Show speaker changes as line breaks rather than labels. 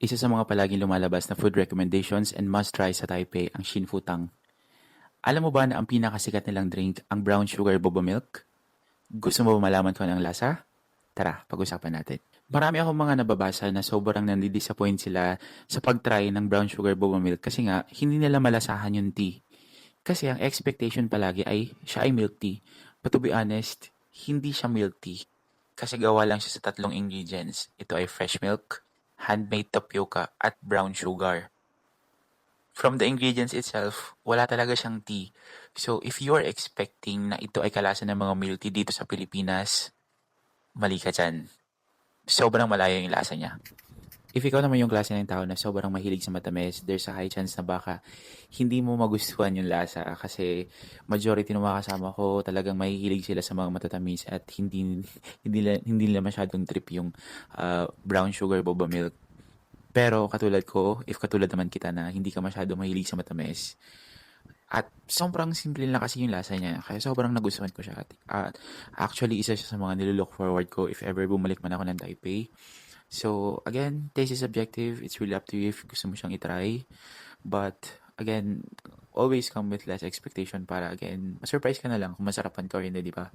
Isa sa mga palaging lumalabas na food recommendations and must try sa Taipei ang Shinfutang. Alam mo ba na ang pinakasikat nilang drink ang brown sugar boba milk? Gusto mo ba malaman kung anong lasa? Tara, pag-usapan natin. Marami akong mga nababasa na sobrang nandidisappoint sila sa pag-try ng brown sugar boba milk kasi nga hindi nila malasahan yung tea. Kasi ang expectation palagi ay siya ay milk tea. But to be honest, hindi siya milk tea. Kasi gawa lang siya sa tatlong ingredients. Ito ay fresh milk, handmade tapioca, at brown sugar. From the ingredients itself, wala talaga siyang tea. So, if you're expecting na ito ay kalasa ng mga milk tea dito sa Pilipinas, mali ka dyan. Sobrang malayo yung lasa niya. If ikaw naman yung klase ng tao na sobrang mahilig sa matamis, there's a high chance na baka hindi mo magustuhan yung lasa kasi majority ng mga kasama ko talagang mahihilig sila sa mga matatamis at hindi hindi nila, hindi nila masyadong trip yung ah, brown sugar boba milk. Pero katulad ko, if katulad naman kita na hindi ka masyado mahilig sa matamis, at sobrang simple lang kasi yung lasa niya. Kaya sobrang nagustuhan ko siya. At actually, isa siya sa mga nilook forward ko if ever bumalik man ako ng Taipei. So, again, taste is subjective. It's really up to you if gusto mo siyang itry. But, again, always come with less expectation para, again, ma-surprise ka na lang kung masarapan ka or hindi, di ba?